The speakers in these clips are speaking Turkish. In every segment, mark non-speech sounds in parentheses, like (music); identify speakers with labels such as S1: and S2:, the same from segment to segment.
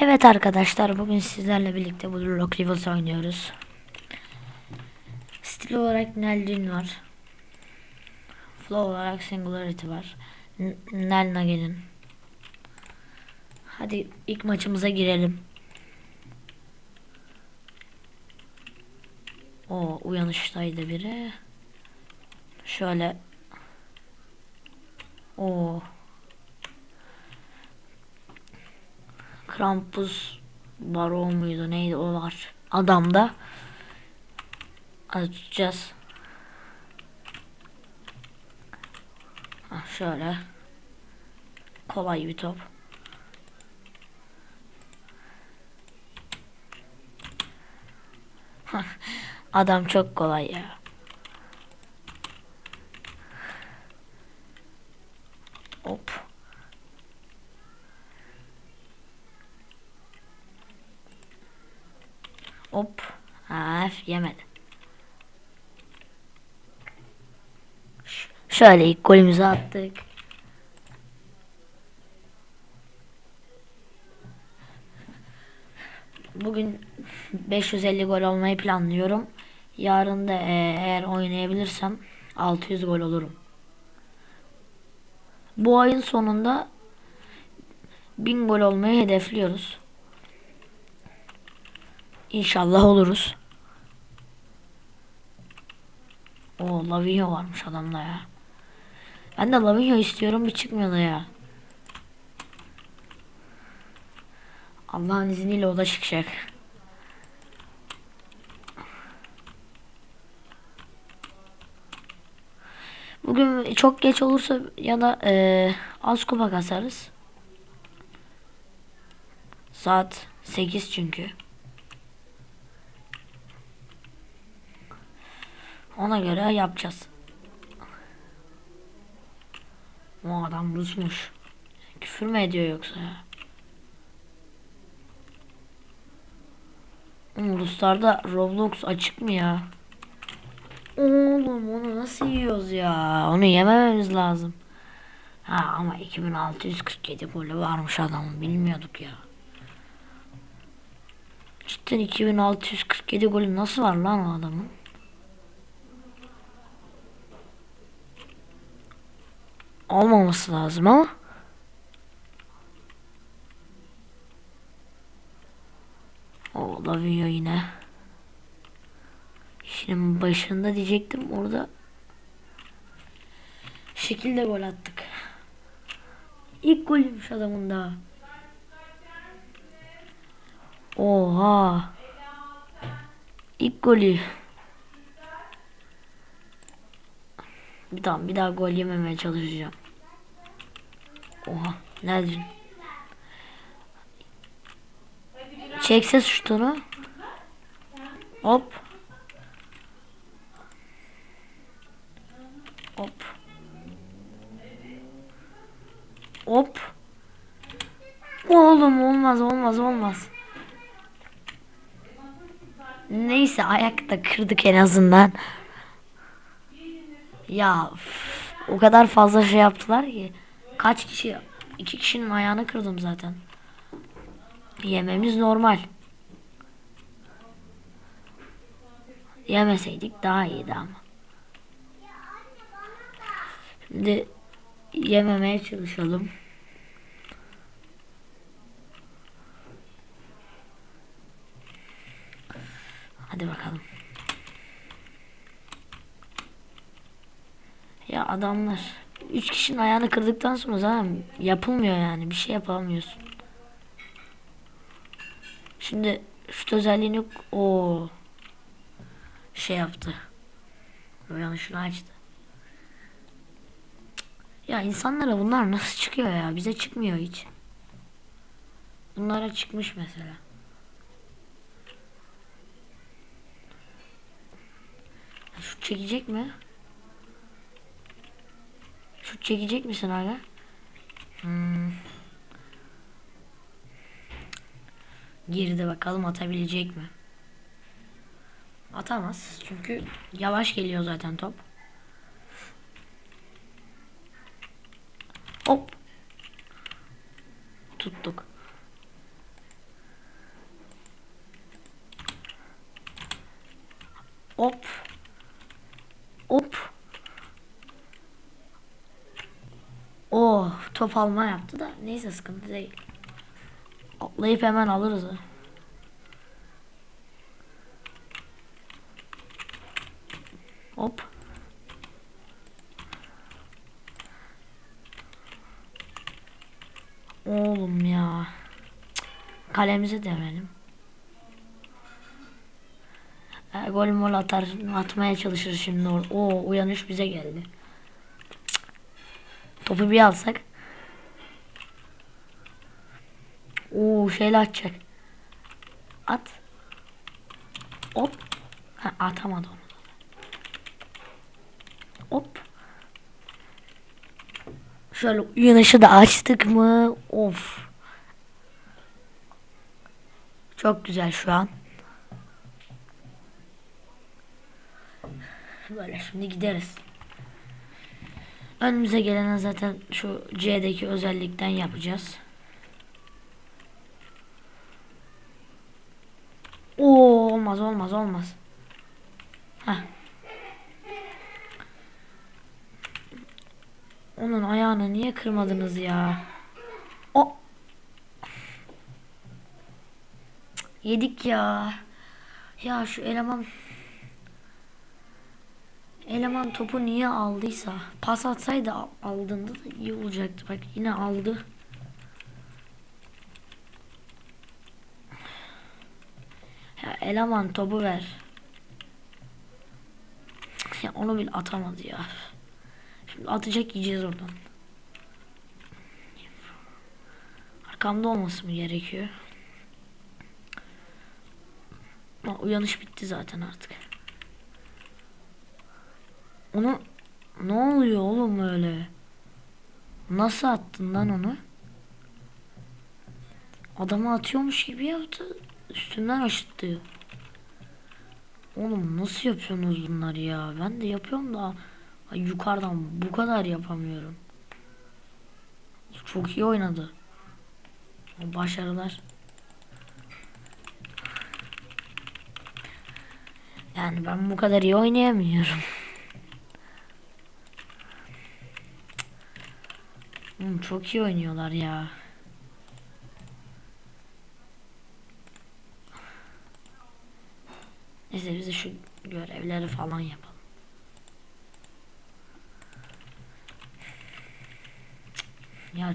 S1: Evet arkadaşlar bugün sizlerle birlikte Blue Rock Rivals oynuyoruz. Stil olarak Neldin var. Flow olarak Singularity var. N- Nel Nagel'in. Hadi ilk maçımıza girelim. O uyanıştaydı biri. Şöyle. O Krampus Baron muydu neydi o var. Adamda. Hadi tutacağız. Hah, şöyle. Kolay bir top. (laughs) Adam çok kolay ya. Hop. Haf yemedi. Ş- Şöyle ilk golümüzü attık. Bugün 550 gol olmayı planlıyorum. Yarın da e, eğer oynayabilirsem 600 gol olurum. Bu ayın sonunda 1000 gol olmayı hedefliyoruz. İnşallah oluruz. O Lavinho varmış adamda ya. Ben de Lavinho istiyorum bir çıkmıyor da ya. Allah'ın izniyle o da çıkacak. Bugün çok geç olursa ya da eee az kupa kasarız. Saat 8 çünkü. Ona göre yapacağız. O adam Rusmuş. Küfür mü ediyor yoksa ya? Ruslarda Roblox açık mı ya? Oğlum onu nasıl yiyoruz ya? Onu yemememiz lazım. Ha ama 2647 golü varmış adamın bilmiyorduk ya. Cidden 2647 golü nasıl var lan o adamın? Olmaması lazım ama. O Lavinho yine. Şimdi başında diyecektim orada. Şekilde gol attık. İlk golüymüş adamın da. Oha. İlk golü. Daha bir daha gol yememeye çalışacağım. Oha. Nerede? Çekse şutunu. Hop. Hop. Hop. Oğlum olmaz olmaz olmaz. Neyse ayakta kırdık en azından. Ya üf, o kadar fazla şey yaptılar ki. Kaç kişi? İki kişinin ayağını kırdım zaten. Yememiz normal. Yemeseydik daha iyiydi ama. Şimdi yememeye çalışalım. Hadi bakalım. Ya adamlar üç kişinin ayağını kırdıktan sonra zaten yapılmıyor yani bir şey yapamıyorsun. Şimdi şut özelliğini. O şey yaptı. Yanlışını açtı. Ya insanlara bunlar nasıl çıkıyor ya? Bize çıkmıyor hiç. Bunlara çıkmış mesela. Şut çekecek mi? Şut çekecek misin hala? Hmm. Girdi bakalım atabilecek mi? Atamaz çünkü yavaş geliyor zaten top. Hop. Tuttuk. Hop. Hop. Top alma yaptı da neyse sıkıntı değil. Atlayıp hemen alırız. Hop. Oğlum ya. Kalemize dönelim. E, gol mol atar atmaya çalışır şimdi. Oo uyanış bize geldi. Cık. Topu bir alsak. Oo şeyle atacak. At. Hop. Ha, atamadı onu. Hop. Şöyle uyanışı da açtık mı? Of. Çok güzel şu an. Böyle şimdi gideriz. Önümüze gelene zaten şu C'deki özellikten yapacağız. Oo olmaz olmaz olmaz. Heh. Onun ayağını niye kırmadınız ya? O Yedik ya. Ya şu eleman Eleman topu niye aldıysa pas atsaydı al- aldığında da iyi olacaktı. Bak yine aldı. Ya eleman topu ver. Ya onu bile atamadı ya. Şimdi atacak yiyeceğiz oradan. Arkamda olması mı gerekiyor? Ha, uyanış bitti zaten artık. Onu ne oluyor oğlum öyle? Nasıl attın lan onu? Adamı atıyormuş gibi yaptı. Üstünden aşıttı. Oğlum nasıl yapıyorsunuz bunları ya? Ben de yapıyorum da ay, yukarıdan bu kadar yapamıyorum. Çok iyi oynadı. Başarılar. Yani ben bu kadar iyi oynayamıyorum. Çok iyi oynuyorlar ya. Neyse biz de şu görevleri falan yapalım.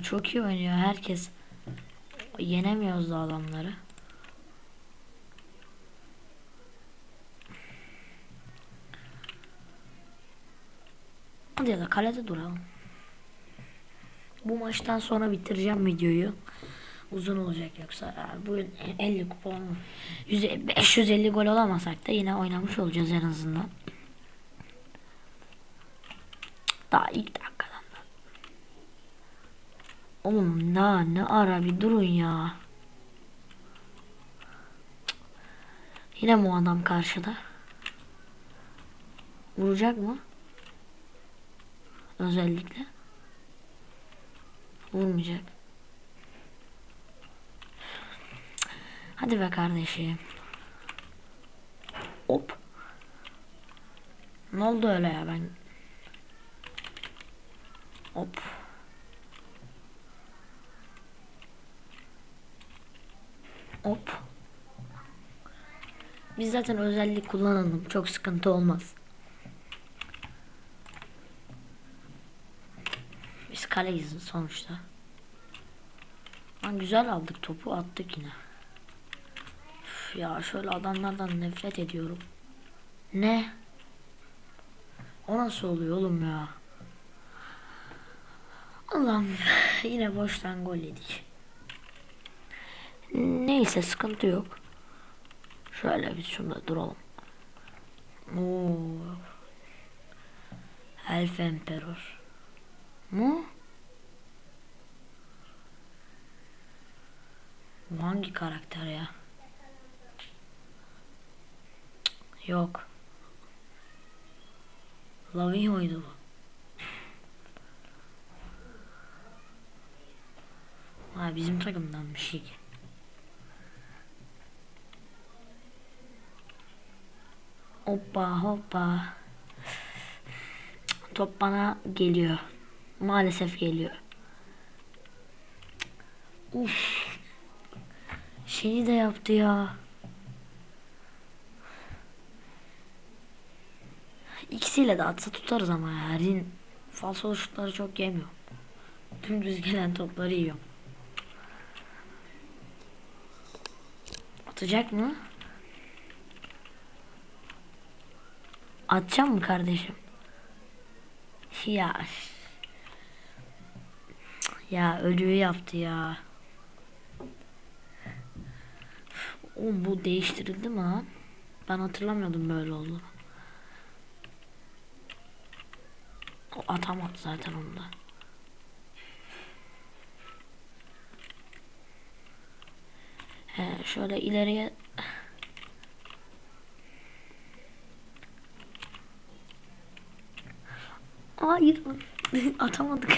S1: Çok iyi oynuyor herkes. Yenemiyoruz da adamları. Hadi ya da kalede duralım. Bu maçtan sonra bitireceğim videoyu. Uzun olacak yoksa bugün 50 kupon 100 550 gol olamasak da yine oynamış olacağız en azından. Daha ilk. Oğlum ne ne ara bir durun ya. Yine mi o adam karşıda? Vuracak mı? Özellikle. Vurmayacak. Hadi be kardeşim. Hop. Ne oldu öyle ya ben? Hop. Hop. Biz zaten özellik kullanalım. Çok sıkıntı olmaz. Biz kaleyiz sonuçta. Lan güzel aldık topu attık yine. Üf ya şöyle adamlardan nefret ediyorum. Ne? O nasıl oluyor oğlum ya? Allah'ım yine boştan gol yedik. Neyse sıkıntı yok. Şöyle biz şunda duralım. Oo. Elf Emperor. Mu? Bu hangi karakter ya? Yok. Lavinho'ydu bu. Ha bizim takımdan bir şey. Hoppa hoppa. Top bana geliyor. Maalesef geliyor. Uf. Şeyi de yaptı ya. İkisiyle de atsa tutarız ama ya. Rin falso şutları çok yemiyor. Dümdüz gelen topları yiyor. Atacak mı? Atacağım mı kardeşim? Ya. Ya ölüyü yaptı ya. Oğlum bu değiştirildi mi lan? Ben hatırlamıyordum böyle olduğunu. O atamadı zaten onu da. He, şöyle ileriye Hayır (laughs) atamadık.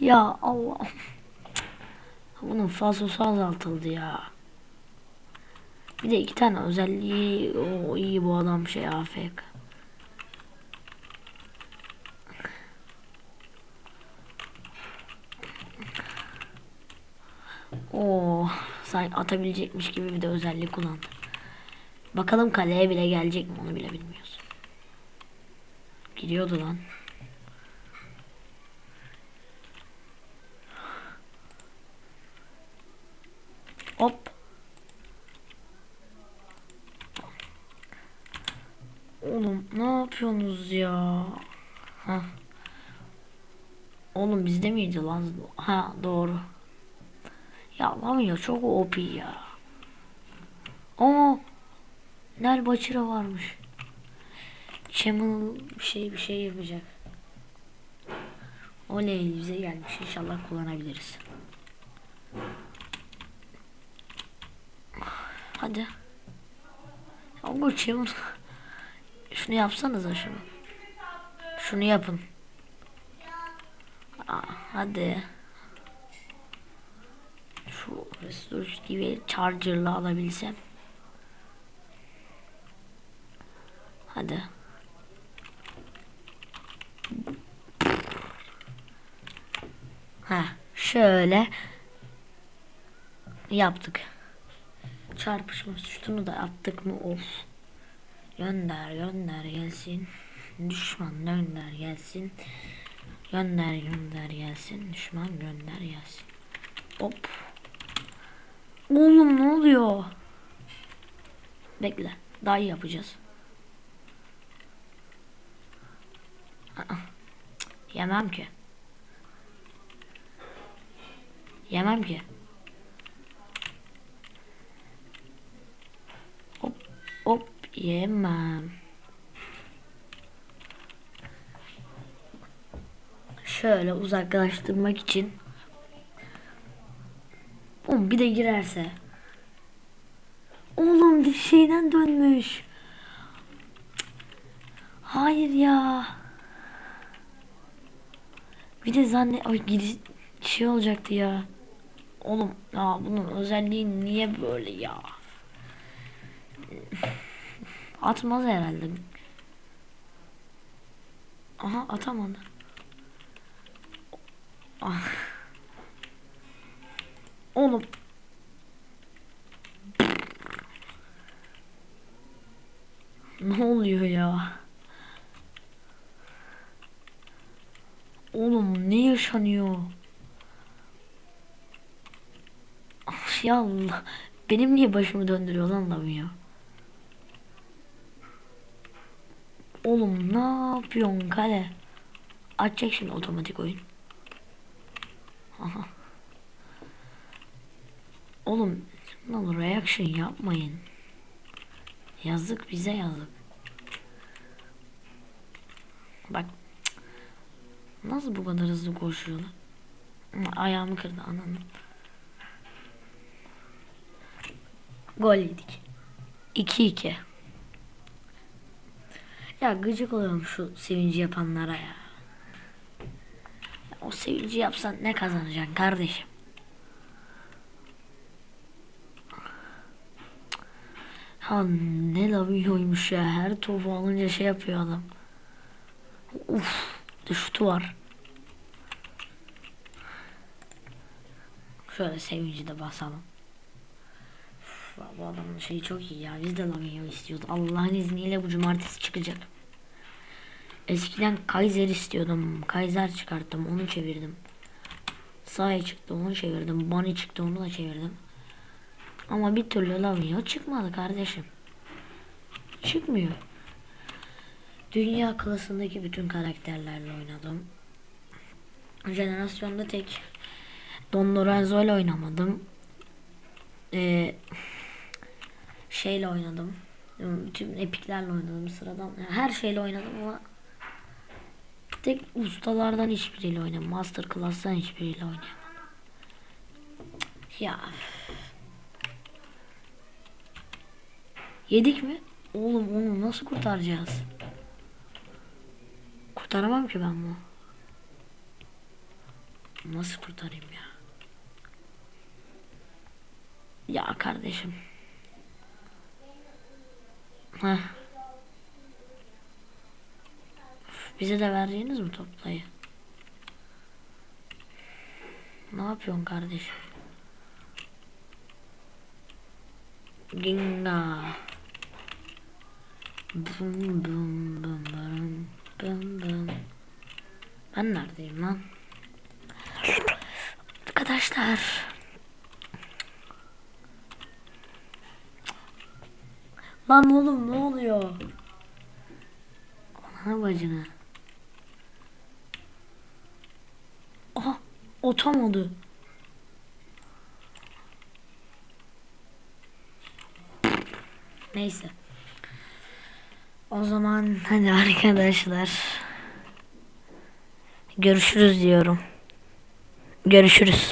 S1: Ya Allah. Bunun fasosu azaltıldı ya. Bir de iki tane özelliği o iyi bu adam şey afk. Oo, sanki atabilecekmiş gibi bir de özellik kullandı. Bakalım kaleye bile gelecek mi onu bile bilmiyoruz. Gidiyordu lan. Hop. Oğlum ne yapıyorsunuz ya? Ha. Oğlum bizde miydi lan? Ha doğru. Ya lan ya çok OP ya. Ama Nel Başıra varmış. Channel bir şey bir şey yapacak. Oley bize gelmiş. İnşallah kullanabiliriz. Hadi. Ama Channel şunu yapsanıza şunu. Şunu yapın. Aa, hadi. Şu Restore gibi Charger'la alabilsem. Hadi. Ha, şöyle yaptık. Çarpışma şunu da attık mı of. Gönder gönder gelsin. Düşman gönder gelsin. Gönder gönder gelsin. Düşman gönder gelsin. Hop. Oğlum ne oluyor? Bekle. Daha iyi yapacağız. Aa, Yemem ki. Yemem ki. Hop yemem. Şöyle uzaklaştırmak için. Oğlum bir de girerse. Oğlum bir şeyden dönmüş. Hayır ya. Bir de zannet ay gidi şey olacaktı ya. Oğlum ya bunun özelliği niye böyle ya? Atmaz herhalde. Aha atamadı. Ah. Oğlum. Ne oluyor ya? Oğlum ne yaşanıyor? Of ya Allah. Benim niye başımı döndürüyor lan lan ya? Oğlum ne yapıyorsun kale? Açacak şimdi otomatik oyun. Oğlum ne olur reaction yapmayın. Yazık bize yazık. Bak nasıl bu kadar hızlı koşuyor lan? Hı, Ayağımı kırdı ananı. Gol yedik. 2-2. Ya gıcık oluyorum şu sevinci yapanlara ya. o sevinci yapsan ne kazanacaksın kardeşim? Ha ne lavıyormuş ya. Her topu alınca şey yapıyor adam. Uf. Şutu var. Şöyle sevinci de basalım. Bu adamın şeyi çok iyi ya. Biz de Lavinho istiyoruz. Allah'ın izniyle bu cumartesi çıkacak. Eskiden Kaiser istiyordum. Kaiser çıkarttım. Onu çevirdim. Sahi çıktı. Onu çevirdim. Bunny çıktı. Onu da çevirdim. Ama bir türlü Lavinho çıkmadı kardeşim. Çıkmıyor. Dünya klasındaki bütün karakterlerle oynadım. Jenerasyonda tek Don Lorenzo ile oynamadım. Ee, şeyle oynadım. Tüm epiklerle oynadım sıradan. Her şeyle oynadım ama tek ustalardan hiçbiriyle oynamadım. Master Class'tan hiçbiriyle oynayamadım. Ya. Yedik mi? Oğlum onu nasıl kurtaracağız? Kurtaramam ki ben bunu. Nasıl kurtarayım ya? Ya kardeşim. Bize de vereceğiniz mi toplayı? Ne yapıyorsun kardeşim? Ginga. Bum bum bum bum bum bum. Ben neredeyim lan? Arkadaşlar. Lan oğlum ne oluyor? Ana bacını. Aha otamadı. Neyse. O zaman hadi arkadaşlar. Görüşürüz diyorum. Görüşürüz.